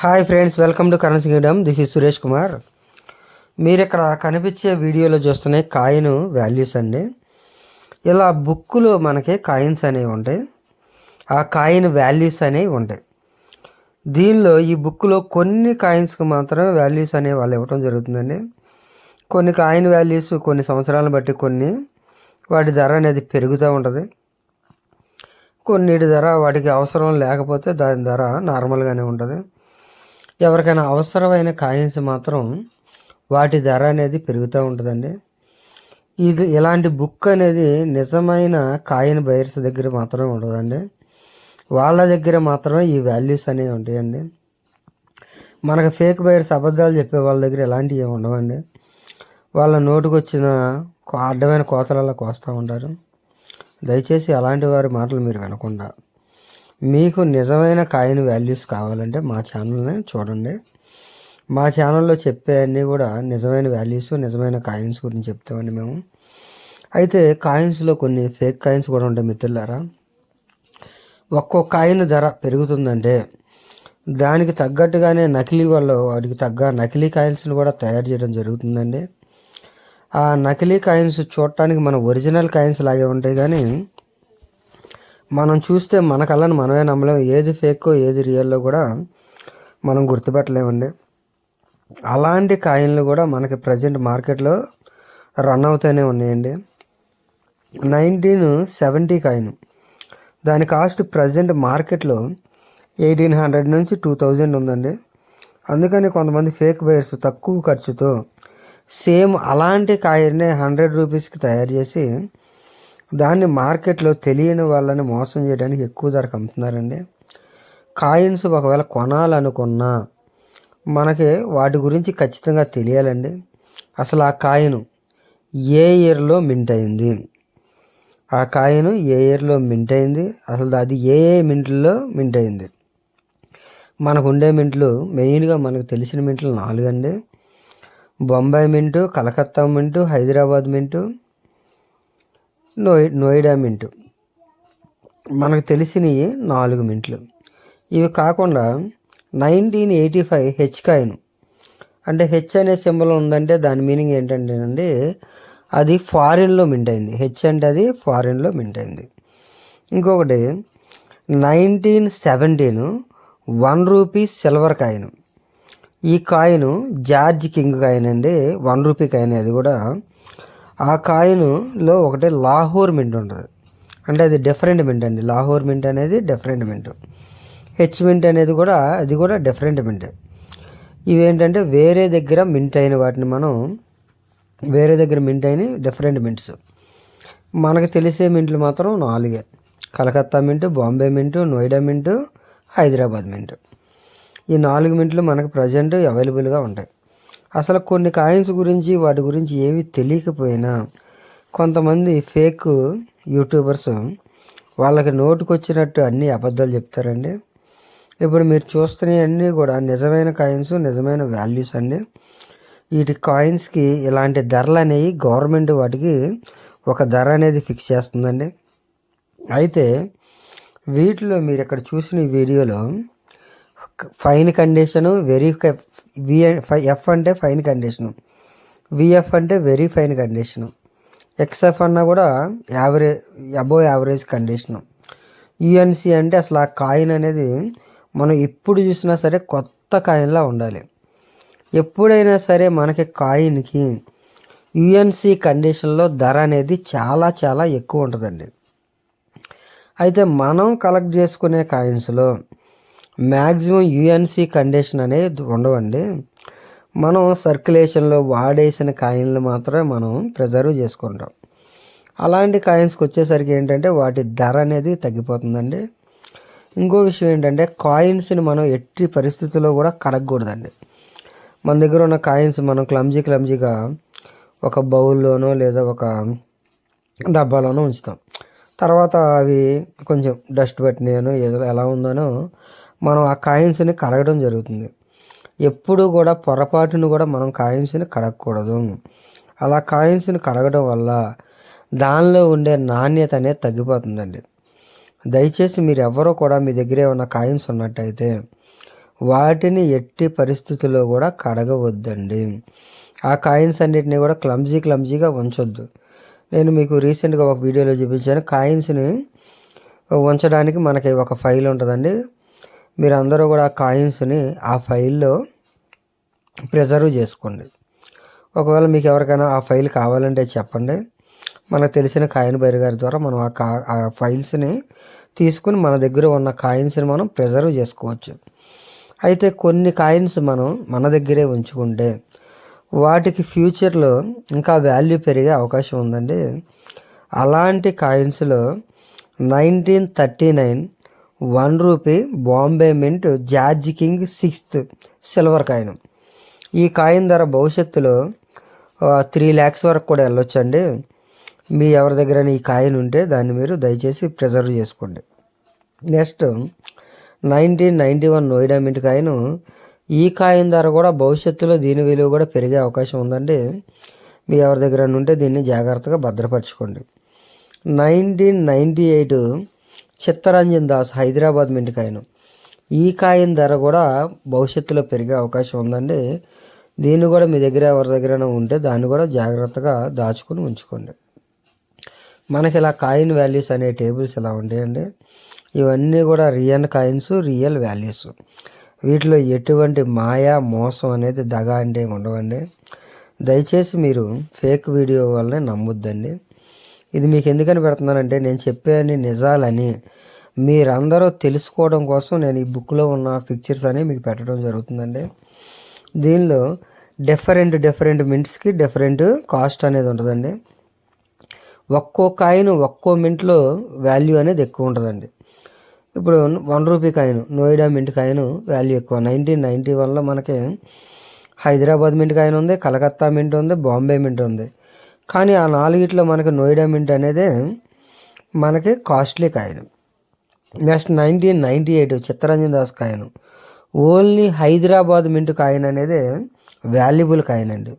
Hi friends welcome to currency kingdom this is Suresh Kumar మీరు ఇక్కడ కనిపించే వీడియోలో చూస్తున్నాయి కాయిన్ వాల్యూస్ అండి. ఇలా బుక్కులు మనకి కాయిన్స్ అనేవి ఉంటాయి. ఆ కాయిన్ వాల్యూస్ అనేవి ఉంటాయి. దీనిలో ఈ బుక్లో కొన్ని కాయిన్స్కి మాత్రమే వాల్యూస్ అనేవి వాళ్ళు ఇవ్వటం జరుగుతుందండి. కొన్ని కాయిన్ వాల్యూస్ కొన్ని సంవత్సరాలను బట్టి కొన్ని వాటి ధర అనేది పెరుగుతూ ఉంటుంది. కొన్నిటి ధర వాటికి అవసరం లేకపోతే దాని ధర నార్మల్గానే ఉంటుంది. ఎవరికైనా అవసరమైన కాయిన్స్ మాత్రం వాటి ధర అనేది పెరుగుతూ ఉంటుందండి. ఇది ఇలాంటి బుక్ అనేది నిజమైన కాయిన్ బయర్స్ దగ్గర మాత్రమే ఉండదండి. వాళ్ళ దగ్గర మాత్రమే ఈ వాల్యూస్ అనేవి ఉంటాయండి. మనకు ఫేక్ బయర్స్ అబద్ధాలు చెప్పే వాళ్ళ దగ్గర ఇలాంటివి ఏమి ఉండవండి. వాళ్ళ నోటుకు వచ్చిన అడ్డమైన కోతలలో కోస్తూ ఉంటారు. దయచేసి అలాంటి వారి మాటలు మీరు వినకుండా మీకు నిజమైన కాయిన్ వాల్యూస్ కావాలంటే మా ఛానల్ని చూడండి. మా ఛానల్లో చెప్పే అన్నీ కూడా నిజమైన వాల్యూస్ నిజమైన కాయిన్స్ గురించి చెప్తామండి మేము. అయితే కాయిన్స్లో కొన్ని ఫేక్ కాయిన్స్ కూడా ఉంటాయి మిత్రులారా. ఒక్కో కాయిన్ ధర పెరుగుతుందంటే దానికి తగ్గట్టుగానే నకిలీ వాళ్ళు వాటికి తగ్గ నకిలీ కాయిన్స్ని కూడా తయారు చేయడం జరుగుతుందండి. ఆ నకిలీ కాయిన్స్ చూడటానికి మన ఒరిజినల్ కాయిన్స్ లాగే ఉంటాయి కానీ మనం చూస్తే మన కళ్ళను మనమే నమ్మలేము. ఏది ఫేకో ఏది రియల్లో కూడా మనం గుర్తుపెట్టలేమండి. అలాంటి కాయిన్లు కూడా మనకి ప్రజెంట్ మార్కెట్లో రన్ అవుతూనే ఉన్నాయండి. Nineteen seventy coin. దాని కాస్ట్ ప్రజెంట్ మార్కెట్లో ఎయిటీన్ హండ్రెడ్ నుంచి టూ థౌజండ్ ఉందండి. అందుకని కొంతమంది ఫేక్ బయర్స్ తక్కువ ఖర్చుతో సేమ్ అలాంటి కాయిన్నే హండ్రెడ్ రూపీస్కి తయారు చేసి దాన్ని మార్కెట్లో తెలియని వాళ్ళని మోసం చేయడానికి ఎక్కువ ధరకు అమ్ముతున్నారండి. కాయిన్స్ ఒకవేళ కొనాలనుకున్నా మనకి వాటి గురించి ఖచ్చితంగా తెలియాలండి. అసలు ఆ కాయిన్ ఏ ఇయర్లో మింట్ అయింది? ఆ కాయిన్ ఏ ఇయర్లో మింట్ అయింది? అసలు అది ఏ ఏ మింట్లో మింట్ అయింది? మనకు ఉండే మింట్లు మెయిన్గా మనకు తెలిసిన మింట్లు నాలుగండి. Bombay mint Calcutta mint Hyderabad mint నోయి నోయిడా మింటు. మనకు తెలిసినవి నాలుగు మింట్లు. ఇవి కాకుండా nineteen eighty five H coin. అంటే హెచ్ అనే సింబల్ ఉందంటే దాని మీనింగ్ ఏంటంటేనండి అది ఫారిన్లో మింట్ అయింది హెచ్ అంటే అది ఫారిన్లో మింట్ అయింది ఇంకొకటి nineteen seventeen one rupee silver coin. ఈ కాయిన్ జార్జ్ కింగ్ కాయిన్ అండి వన్ రూపీ కాయిన్ అది కూడా. ఆ కాయిన్లో ఒకటి లాహోర్ మింట్ ఉంటుంది. అంటే అది డిఫరెంట్ మింట్ అండి. లాహోర్ మింట్ అనేది డిఫరెంట్ మింట్. హెచ్ మింట్ అనేది కూడా అది కూడా డిఫరెంట్ మింట్. ఇవేంటంటే వేరే దగ్గర మింట్ అయిన వాటిని మనం వేరే దగ్గర మింట్ అయిన డిఫరెంట్ మింట్స్. మనకు తెలిసే మింట్లు మాత్రం నాలుగే. కలకత్తా మింటు బాంబే మింటు నోయిడా మింటు హైదరాబాద్ మింటు. ఈ నాలుగు మింట్లు మనకు ప్రజెంట్ అవైలబుల్గా ఉంటాయి. అసలు కొన్ని కాయిన్స్ గురించి వాటి గురించి ఏవి తెలియకపోయినా కొంతమంది ఫేక్ యూట్యూబర్స్ వాళ్ళకి నోటుకొచ్చినట్టు అన్ని అబద్ధాలు చెప్తారండి. ఇప్పుడు మీరు చూస్తున్నవన్నీ కూడా నిజమైన కాయిన్స్ నిజమైన వాల్యూస్ అండి. వీటి కాయిన్స్కి ఇలాంటి ధరలు అనేవి గవర్నమెంట్ వాటికి ఒక ధర అనేది ఫిక్స్ చేస్తుందండి. అయితే వీటిలో మీరు ఇక్కడ చూసిన వీడియోలో fine condition very V F అంటే ఫైన్ కండిషను. విఎఫ్ అంటే వెరీ ఫైన్ కండిషను. ఎక్స్ఎఫ్ అన్నా కూడా average above average condition. UNC అంటే అసలు ఆ కాయిన్ అనేది మనం ఎప్పుడు చూసినా సరే కొత్త కాయిన్లా ఉండాలి. ఎప్పుడైనా సరే మనకి కాయిన్కి యుఎన్సి కండిషన్లో ధర అనేది చాలా చాలా ఎక్కువ ఉంటుందండి. అయితే మనం కలెక్ట్ చేసుకునే కాయిన్స్లో మ్యాక్సిమం యుఎన్సి కండిషన్ అనేది ఉండవండి. మనం సర్క్యులేషన్లో వాడేసిన కాయిన్లు మాత్రమే మనం ప్రిజర్వ్ చేసుకుంటాం. అలాంటి కాయిన్స్కి వచ్చేసరికి ఏంటంటే వాటి ధర అనేది తగ్గిపోతుందండి. ఇంకో విషయం ఏంటంటే కాయిన్స్ని మనం ఎట్టి పరిస్థితుల్లో కూడా కడగకూడదండి. మన దగ్గర ఉన్న కాయిన్స్ మనం క్లమ్జీ క్లమ్జీగా ఒక బౌల్లోనో లేదా ఒక డబ్బాలోనో ఉంచుతాం. తర్వాత అవి కొంచెం డస్ట్ పట్టినాయనో ఏదో ఎలా ఉందనో మనం ఆ కాయిన్స్ని కడగడం జరుగుతుంది. ఎప్పుడు కూడా పొరపాటును కూడా మనం కాయిన్స్ని కడగకూడదు. అలా కాయిన్స్ని కడగడం వల్ల దానిలో ఉండే నాణ్యత అనేది తగ్గిపోతుందండి. దయచేసి మీరు ఎవరో కూడా మీ దగ్గర ఏమైనా కాయిన్స్ ఉన్నట్టయితే వాటిని ఎట్టి పరిస్థితుల్లో కూడా కడగవద్దండి. ఆ కాయిన్స్ అన్నిటిని కూడా క్లమ్జీ క్లమ్జీగా ఉంచొద్దు. నేను మీకు రీసెంట్గా ఒక వీడియోలో చూపించాను. కాయిన్స్ని ఉంచడానికి మనకి ఒక ఫైల్ ఉంటుందండి. మీరు అందరూ కూడా ఆ కాయిన్స్ని ఆ ఫైల్లో ప్రిజర్వ్ చేసుకోండి. ఒకవేళ మీకు ఎవరికైనా ఆ ఫైల్ కావాలంటే చెప్పండి. మనకు తెలిసిన కాయిన్ బైర్ గారి ద్వారా మనం ఆ కా ఆ ఫైల్స్ని తీసుకుని మన దగ్గర ఉన్న కాయిన్స్ని మనం ప్రిజర్వ్ చేసుకోవచ్చు. అయితే కొన్ని కాయిన్స్ మనం మన దగ్గరే ఉంచుకుంటే వాటికి ఫ్యూచర్లో ఇంకా వాల్యూ పెరిగే అవకాశం ఉందండి. అలాంటి కాయిన్స్లో nineteen thirty nine one rupee Bombay mint George king sixth silver coin. ఈ కాయిన్ ధర భవిష్యత్తులో త్రీ ల్యాక్స్ వరకు కూడా వెళ్ళొచ్చండి. మీ ఎవరి దగ్గర ఈ కాయిన్ ఉంటే దాన్ని మీరు దయచేసి ప్రిజర్వ్ చేసుకోండి. Next nineteen ninety one Noida mint coin. ఈ కాయిన్ ధర కూడా భవిష్యత్తులో దీని విలువ కూడా పెరిగే అవకాశం ఉందండి. మీ ఎవరి దగ్గర ఉంటే దీన్ని జాగ్రత్తగా భద్రపరచుకోండి. Nineteen ninety eight Chittaranjan Das Hyderabad mint coin ఈ కాయిన్ ధర కూడా భవిష్యత్తులో పెరిగే అవకాశం ఉందండి. దీన్ని కూడా మీ దగ్గర ఎవరి దగ్గర ఉంటే దాన్ని కూడా జాగ్రత్తగా దాచుకుని ఉంచుకోండి. మనకి ఇలా కాయిన్ వాల్యూస్ అనే టేబుల్స్ ఇలా ఉంటాయండి? ఇవన్నీ కూడా రియల్ కాయిన్స్ రియల్ వాల్యూస్. వీటిలో ఎటువంటి మాయా మోసం అనేది దగ అంటే ఉండవండి. దయచేసి మీరు ఫేక్ వీడియో వల్లనే నమ్మొద్దండి. ఇది మీకు ఎందుకని పెడుతున్నానంటే నేను చెప్పేవన్నీ నిజాలని. మీరందరూ తెలుసుకోవడం కోసం నేను ఈ బుక్లో ఉన్న పిక్చర్స్ అని మీకు పెట్టడం జరుగుతుందండి. దీనిలో డిఫరెంట్ డిఫరెంట్ మింట్స్కి డిఫరెంట్ కాస్ట్ అనేది ఉంటుందండి. ఒక్కో కాయిన్ ఒక్కో మింట్లో వాల్యూ అనేది ఎక్కువ ఉంటుందండి. ఇప్పుడు one rupee coin Noida mint coin value ఎక్కువ. నైన్టీన్ నైంటీ వన్లో మనకి హైదరాబాద్ మింట్ కాయిన్ ఉంది కలకత్తా మింట్ ఉంది బాంబే మింట్ ఉంది. కానీ ఆ నాలుగిట్లో మనకి నోయిడా మింట్ అనేది మనకి costly coin next nineteen ninety eight Chittaranjan Das coin only Hyderabad mint coin అనేది వాల్యుబుల్ కాయిన్ అండి.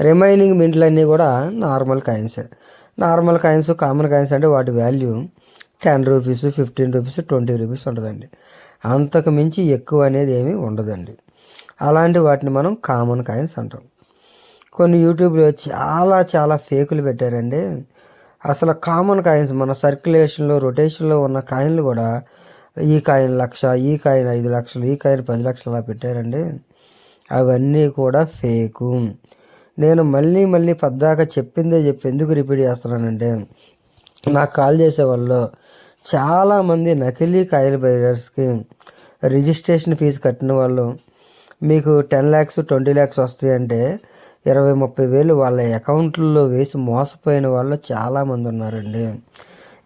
రిమైనింగ్ మింట్లన్నీ కూడా normal coins. Normal coins common coins అంటే వాటి value ten rupees fifteen rupees twenty rupees ఉంటుందండి అంతకు మించి ఎక్కువ అనేది ఏమీ ఉండదండి. అలాంటి వాటిని మనం కామన్ కాయిన్స్ అంటాం. కొన్ని యూట్యూబ్లో చాలా చాలా ఫేకులు పెట్టారండి. అసలు కామన్ కాయిన్స్ మన సర్క్యులేషన్లో రొటేషన్లో ఉన్న కాయిన్లు కూడా ఈ కాయిన్ లక్ష ఈ కాయిన్ ఐదు లక్షలు ఈ కాయిన్ పది లక్షలు అలా పెట్టారండి. అవన్నీ కూడా ఫేకు. నేను మళ్ళీ మళ్ళీ పద్దాక చెప్పిందే చెప్పి ఎందుకు రిపీట్ చేస్తున్నానంటే నాకు కాల్ చేసే వాళ్ళు చాలామంది నకిలీ కాయిన్ బైరర్స్కి రిజిస్ట్రేషన్ ఫీజు కట్టిన వాళ్ళు మీకు టెన్ ల్యాక్స్ ట్వంటీ ల్యాక్స్ వస్తాయంటే ఇరవై ముప్పై వేలు వాళ్ళ అకౌంట్లలో వేసి మోసపోయిన వాళ్ళు చాలామంది ఉన్నారండి.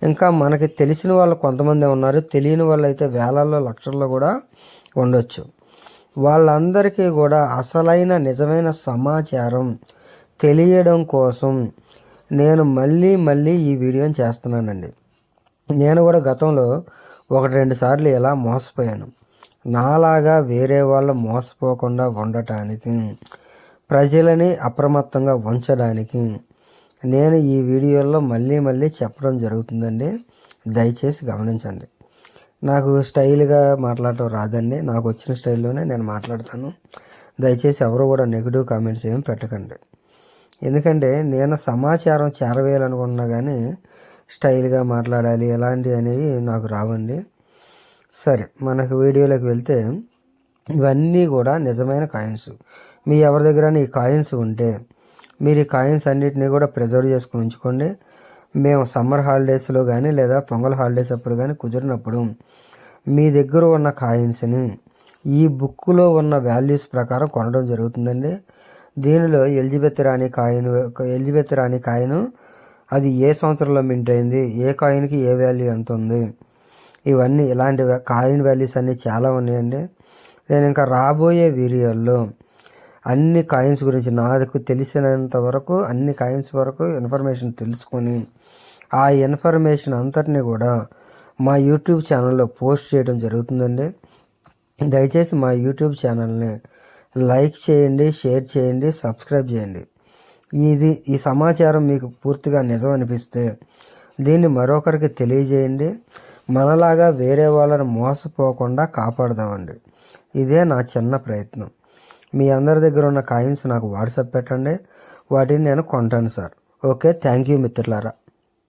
ఇంకా మనకి తెలిసిన వాళ్ళు కొంతమంది ఉన్నారు. తెలియని వాళ్ళు అయితే వేలల్లో లక్షల్లో కూడా ఉండొచ్చు. వాళ్ళందరికీ కూడా అసలైన నిజమైన సమాచారం తెలియడం కోసం నేను మళ్ళీ మళ్ళీ ఈ వీడియోని చేస్తున్నానండి. నేను కూడా గతంలో ఒకటి రెండు సార్లు ఇలా మోసపోయాను. నాలాగా వేరే వాళ్ళు మోసపోకుండా ఉండటానికి ప్రజలని అప్రమత్తంగా ఉంచడానికి నేను ఈ వీడియోలో మళ్ళీ మళ్ళీ చెప్పడం జరుగుతుందండి. దయచేసి గమనించండి. నాకు స్టైల్గా మాట్లాడటం రాదండి. నాకు వచ్చిన స్టైల్లోనే నేను మాట్లాడతాను. దయచేసి ఎవరు కూడా నెగిటివ్ కామెంట్స్ ఏమి పెట్టకండి. ఎందుకంటే నేను సమాచారం చేరవేయాలనుకున్నా కానీ స్టైల్గా మాట్లాడాలి ఎలాంటివి అనేవి నాకు రావండి. సరే మనకు వీడియోలోకి వెళ్తే ఇవన్నీ కూడా నిజమైన కాయిన్స్. మీ ఎవరి దగ్గర ఈ కాయిన్స్ ఉంటే మీరు ఈ కాయిన్స్ అన్నిటినీ కూడా ప్రిజర్వ్ చేసుకుని ఉంచుకోండి. మేము సమ్మర్ హాలిడేస్లో కానీ లేదా పొంగల్ హాలిడేస్ అప్పుడు కానీ కుదిరినప్పుడు మీ దగ్గర ఉన్న కాయిన్స్ని ఈ బుక్లో ఉన్న వాల్యూస్ ప్రకారం కొనడం జరుగుతుందండి. దీనిలో ఎలిజబెత్ రాణి కాయిన్ ఎలిజబెత్ రాణి కాయిన్ అది ఏ సంవత్సరంలో మింట్ అయింది ఏ కాయిన్కి ఏ వాల్యూ ఎంత ఉంది ఇవన్నీ ఇలాంటి కాయిన్ వాల్యూస్ అన్నీ చాలా ఉన్నాయండి. నేను ఇంకా రాబోయే వీడియోల్లో అన్ని కాయిన్స్ గురించి నాకు తెలిసినంత వరకు అన్ని కాయిన్స్ వరకు ఇన్ఫర్మేషన్ తెలుసుకొని ఆ ఇన్ఫర్మేషన్ అంతటిని కూడా మా యూట్యూబ్ ఛానల్లో పోస్ట్ చేయడం జరుగుతుందండి. దయచేసి మా యూట్యూబ్ ఛానల్ని లైక్ చేయండి షేర్ చేయండి సబ్స్క్రైబ్ చేయండి. ఇది ఈ సమాచారం మీకు పూర్తిగా నిజం అనిపిస్తే దీన్ని మరొకరికి తెలియజేయండి. మనలాగా వేరే వాళ్ళని మోసపోకుండా కాపాడదామండి. ఇదే నా చిన్న ప్రయత్నం. మీ అందరి దగ్గర ఉన్న కాయిన్స్ నాకు వాట్సాప్ పెట్టండి. వాటిని నేను కొంటాను సార్. ఓకే థ్యాంక్ యూ మిత్రులారా.